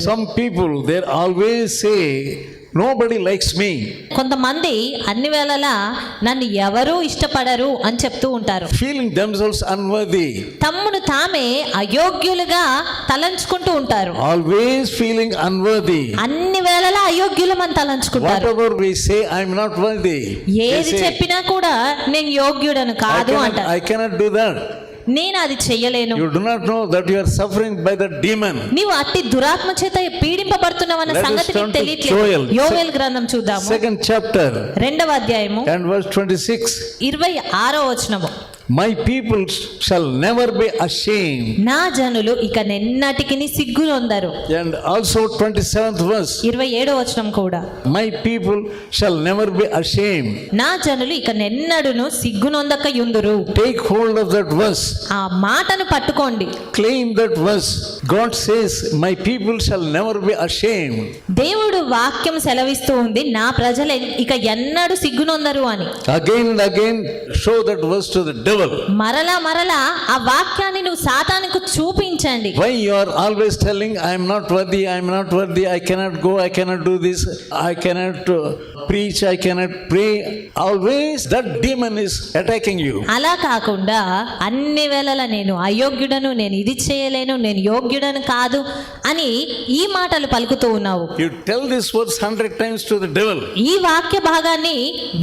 Some people, they always say, nobody likes me. కొంతమంది అన్ని వేళలా నన్ను ఎవరూ ఇష్టపడరు అని చెప్తూ ఉంటారు Feeling themselves unworthy. తమ్మును తామే అయోగ్యులుగా తలంచుకుంటూ ఉంటారు Always feeling unworthy. అన్ని వేళలా అయోగ్యులమని తలంచుకుంటారు Whatever we say, I'm not worthy. They ఏది say, చెప్పినా కూడా నేను యోగ్యుడను కాదు అంటారు I cannot do that. నేను అది చెయ్యలేను you do not know that you are suffering by the demon నీవు అట్టి దురాత్మ చేత పీడింపబడుతున్నావు అన్న సంగతి నీకు తెలియట్లేదు. యోవేల్ గ్రంథం చూద్దాము. సెకండ్ చాప్టర్ రెండవ అధ్యాయము అండ్ వర్స్ 26 26వ వచనము. My peoples shall never be ashamed నా జనులు ఇక నిన్నటికి సిగ్గులు ఉందరు and also twenty seventh verse ఇరవై ఏడో వచనం కూడా. My people shall never be ashamed నా జనులు ఇక నిన్నడును సిగ్గునొందక యుందురు take hold of that verse ఆ మాటను పట్టుకోండి. Claim that verse God says my people shall never be ashamed దేవుడు వాక్యం సెలవిస్తూ ఉంది నా ప్రజలు ఇక ఎన్నడు సిగ్గునొందరు అని. Again again show that verse to the మరలా మరలా ఆ వాక్యాన్ని నువ్వు సాతానుకు చూపించండి. Why you are always telling I am worthy I am worthy I cannot go I cannot do this I cannot preach, I cannot pray. Always that demon is attacking you. అలా కాకుండా అన్ని వేళల నేను అయోగ్యుడను నేను ఇది చేయలేను నేను యోగ్యుడను కాదు అని ఈ మాటలు పలుకుతూ ఉన్నావు You tell this verse hundred times to the devil. ఈ వాక్య భాగాన్ని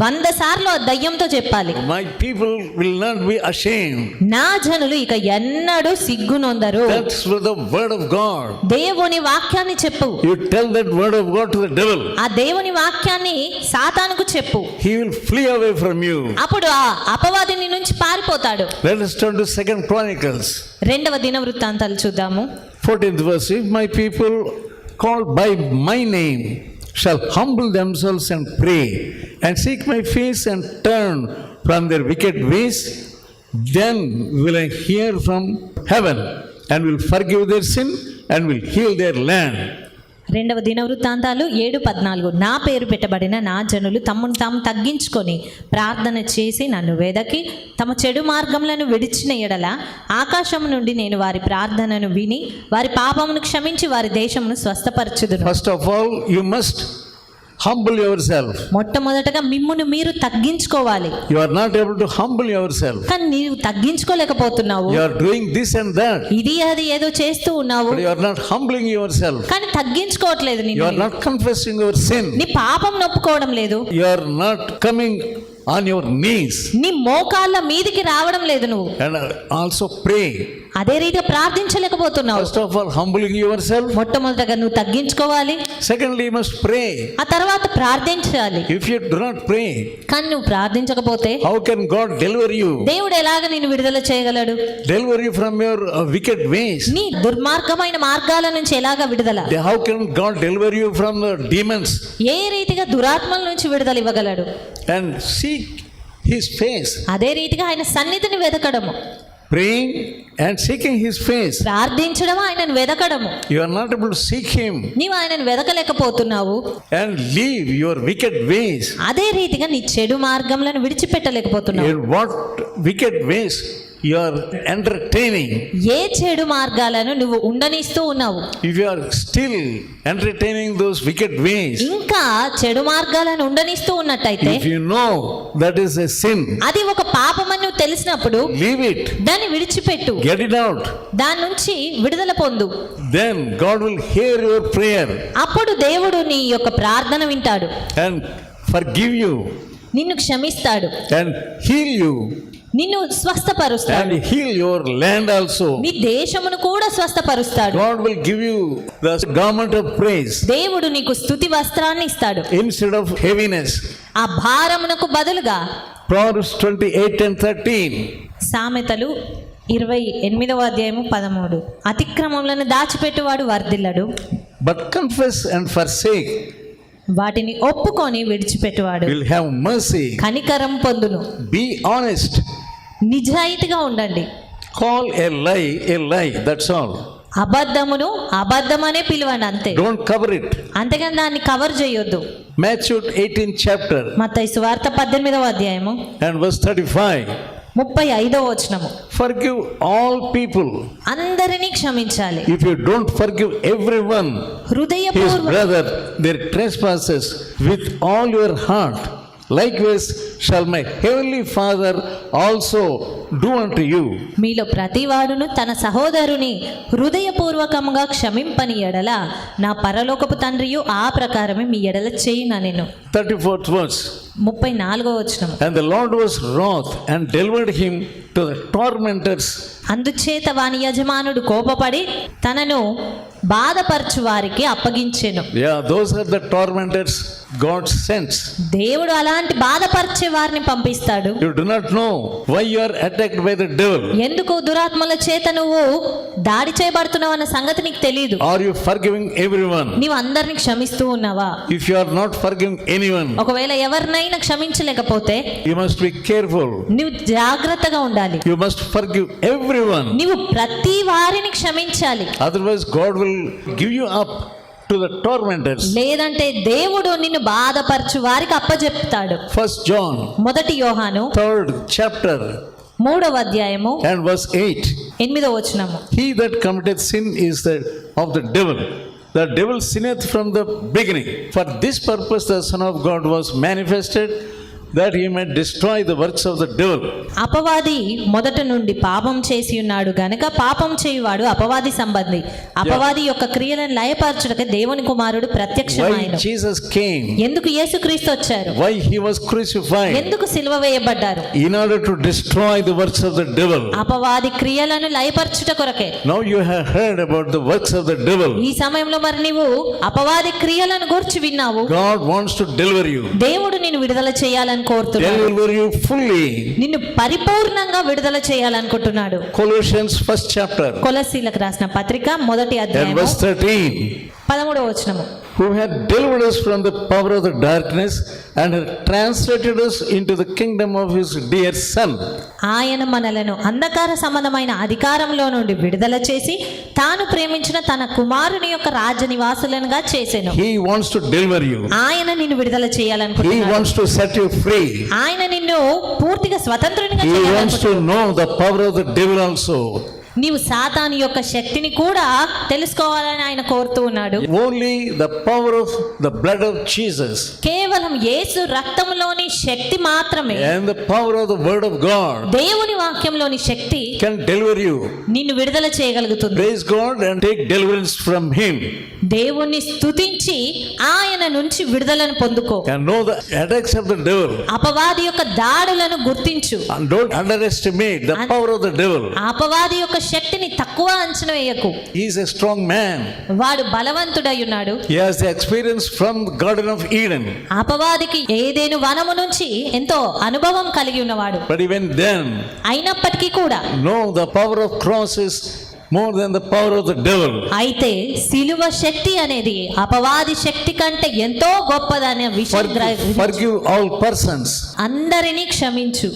వంద సార్లు ఆ దయ్యంతో చెప్పాలి My people will not be ashamed. నా జనులు ఇక ఎన్నడూ సిగ్గునొందరు That's with the word of God. దేవుని వాక్యాన్ని చెప్పు You tell that word of God to the devil. ఆ దేవుని వాక్యాన్ని సాతానుకు చెప్పు He will flee away from you. అప్పుడు ఆ అపవాదిని నుంచి పారిపోతాడు Let us turn to Second Chronicles, రెండవ దిన వృత్తాంతాలు చూద్దాము 14th verse. If my people called by my name shall humble themselves and pray and seek my face and turn from their wicked ways, then will I hear from heaven and will forgive their sin and will heal their land. రెండవ దిన వృత్తాంతాలు ఏడు పద్నాలుగు. నా పేరు పెట్టబడిన నా జనులు తమ్మును తాము తగ్గించుకొని ప్రార్థన చేసి నన్ను వెదకి తమ చెడు మార్గములను విడిచిన ఎడల ఆకాశం నుండి నేను వారి ప్రార్థనను విని వారి పాపమును క్షమించి వారి దేశమును స్వస్థపరచుదును of all you must must humble yourself. మొట్టమొదటగా మిమ్మును మీరు తగ్గించుకోవాలి You are not able to humble yourself. కానీ నీవు తగ్గించుకోలేకపోతున్నావు You are doing this and that, ఇది అది ఏదో చేస్తూ ఉన్నావు but you are not humbling yourself. కానీ తగ్గించుకోవట్లేదు You నేను are not confessing your sin. నీ పాపం నొప్పుకోవడం లేదు You are not coming on your knees నీ మోకాళ్ళ మీదికి రావడం లేదు నువ్వు and also pray. అదే రీతిగా ప్రార్థించలేకపోతున్నావు. First of all humbling yourself మొట్టమొదటగా నువ్వు తగ్గించుకోవాలి. సెకండ్లీ మస్ట్ ప్రే ఆ తర్వాత ప్రార్థించాలి. If you do not pray కానీ నువ్వు ప్రార్థించకపోతే how can God deliver you దేవుడు ఎలాగ నిన్ను విడుదల చేయగలడు? Deliver you from your wicked ways నీ దుర్మార్గమైన మార్గాల నుంచి ఎలాగ విడుదల? How can God deliver you from demons ఏ రీతిగా దురాత్మల నుంచి విడుదల ఇవ్వగలడు? అండ్ సీక్ హిస్ ఫేస్ అదే రీతిగా ఆయన సన్నిధిని వెతకడము. Praying and seeking His face. ప్రార్థించడం ఆయనను వెతకడము You are not able to seek Him నీవు ఆయనను వెతకలేకపోతున్నావు and leave your wicked ways. అదే రీతిగా నీ చెడు మార్గములను విడిచిపెట్టలేకపోతున్నావు In what wicked you are entertaining? ఏ చెడు మార్గాలను నువ్వు ఉండనిస్తూ ఉన్నావు If you are still entertaining those wicked ways, ఇంకా చెడు మార్గాలను ఉండనిస్తూ ఉన్నట్టయితే if you know that is a sin, అది ఒక పాపమని నువ్వు తెలిసినప్పుడు leave it, దాన్ని విడిచిపెట్టు get it out. దాని నుంచి విడుదల పొందు Then God will hear your prayer అప్పుడు దేవుడు నీ యొక్క ప్రార్థన వింటాడు and forgive you నిన్ను క్షమిస్తాడు and heal you నిన్ను స్వస్థపరుస్తాడు and heal your land also. నీ దేశమును కూడా స్వస్థపరుస్తాడు God will give you the garment of praise దేవుడు నీకు స్థుతి వస్త్రాన్ని ఇస్తాడు instead of heaviness. ఆ భారమునకు బదులుగా Proverbs 28 and 13. సామెతలు ఇరవై ఎనిమిదవ అధ్యాయము పదమూడు అతిక్రమములను దాచిపెట్టువాడు వర్ధిల్లడు But confess and forsake వాటిని ఒప్పుకొని విడిచిపెట్టువాడు will have mercy. కనికరం పొందును Be honest. నిజాయితీగా ఉండండి Call a lie a lie. That's all. అబద్ధమును అబద్ధమనే పిలవండి అంతే Don't cover it. అంతేగాని దాన్ని కవర్ చేయొద్దు Matthew 18th chapter మత్తయి సువార్త పద్దెనిమిదవ అధ్యాయము and verse 35. ముప్పై ఐదో వచనము Forgive all people. అందరినీ క్షమించాలి If you don't forgive everyone, his హృదయపూర్వ brother, their trespasses with all your likewise shall my heavenly Father also do unto మీలో ప్రతి వాడును తన సహోదరుని హృదయపూర్వకంగా క్షమింపని ఎడల నా పరలోకపు తండ్రియు ఆ ప్రకారమే మీ ఎడల చేయిన నేను. థర్టీ ఫోర్త్ వర్స్ ముప్పై నాలుగో వచ్చిన and the Lord was wroth and delivered him to the అందుచేత వాని యజమానుడు కోపపడి తనను బాధపరచు వారికి అప్పగించెను. యా దోస్ దేవుడు అలాంటి బాధపరిచే వారిని పంపిస్తాడు. Know why you are attacked ఎందుకు దురాత్మల చేత నువ్వు దాడి చేయబడుతున్నావు అన్న సంగతి నీకు తెలియదు are you for forgiving everyone నీవు అందరిని క్షమిస్తూ ఉన్నావా? If you are not forgiving anyone ఒకవేళ ఎవరినైనా క్షమించలేకపోతే యు మస్ట్ బి కేర్ఫుల్ నీవు జాగ్రత్తగా ఉండాలి. యు మస్ట్ ఫర్గివ్ ఎవరీవన్ నీవు ప్రతి వారిని క్షమించాలి. Otherwise God will give you up to the tormentors లేదంటే దేవుడు నిన్ను బాధపరచు వారికి అప్పచెప్తాడు ఫస్ట్ జాన్ మొదటి యోహాను థర్డ్ చాప్టర్ మూడవ అధ్యాయము and verse 8. ఎనిమిదో వచనము He that committeth sin is the of the devil. The devil sinneth from the beginning. For this purpose the Son of God was manifested, that he may destroy the works of the devil అపవాది మొదట నుండి పాపం చేసి ఉన్నాడు గనక పాపం చేయువాడు అపవాది సంబంధి. అపవాది యొక్క క్రియలను లయపరచుటకు దేవుని కుమారుడు ప్రత్యక్షమైన జీసస్ కేమ్ ఎందుకు యేసుక్రీస్తు వచ్చారు? వై హి వాస్ క్రూసిఫైడ్ ఎందుకు సిలువ వేయబడ్డారు? In order to destroy the works of the devil అపవాది క్రియలను లయపరచుట కొరకే. Now you have heard about the works of the devil ఈ సమయంలో మరి నీవు అపవాది క్రియలను గురించి విన్నావు? God wants to deliver you దేవుడు నిన్ను విడుదల చేయాలని కోరుతున్నాడు deliver you fully. నిన్ను పరిపూర్ణంగా విడుదల చేయాలనుకుంటున్నాడు Colossians first chapter కొలసీలకు రాసిన పత్రిక మొదటి and అధ్యాయం verse 13. పదమూడవ వచనము who had delivered us from the power of the darkness and translated us into the kingdom of his dear Son, ఆయన మనలను అంధకార సంబంధమైన అధికారంలో నుండి విడుదల చేసి తాను ప్రేమించిన తన కుమారుని యొక్క రాజ్య నివాసులనుగా చేసెను He wants to deliver you. ఆయన నిన్ను విడుదల He చేయాలనుకుంటున్నాడు wants to set you free. ఆయన నిన్ను పూర్తిగా స్వతంత్రునిగా He wants చేయాలనుకుంటున్నాడు to know the power of the devil also. నీవు సాతాను యొక్క శక్తిని కూడా తెలుసుకోవాలని ఆయన కోరుతూ ఉన్నాడు. Only the power of the blood of Jesus కేవలం యేసు రక్తంలోని శక్తి మాత్రమే and the power of the word of God దేవుని వాక్యంలోని శక్తి కెన్ డెలివర్ యు నిన్ను విడుదల చేయగలుగుతుంది. Praise God and take deliverance from him దేవుని స్తుతించి ఆయన నుంచి విడుదలను పొందుకో. Can know the attacks of the devil అపవాది యొక్క దాడులను గుర్తించు. And don't underestimate the power of the devil అపవాది యొక్క శక్తిని తక్కువ అంచనా వేయకు is a strong man. వాడు బలవంతుడై ఉన్నాడు He has the experience from Garden of Eden. అపవాదికి ఏదేను వనము నుంచి ఎంతో అనుభవం కలిగి ఉన్నవాడు But even then, అయినప్పటికీ కూడా no, the power of cross is more than the power of the devil. అయితే సిలువ శక్తి అనేది అపవాది శక్తి కంటే ఎంతో గొప్పదనే విషయం forgive all persons. అందరినీ క్షమించు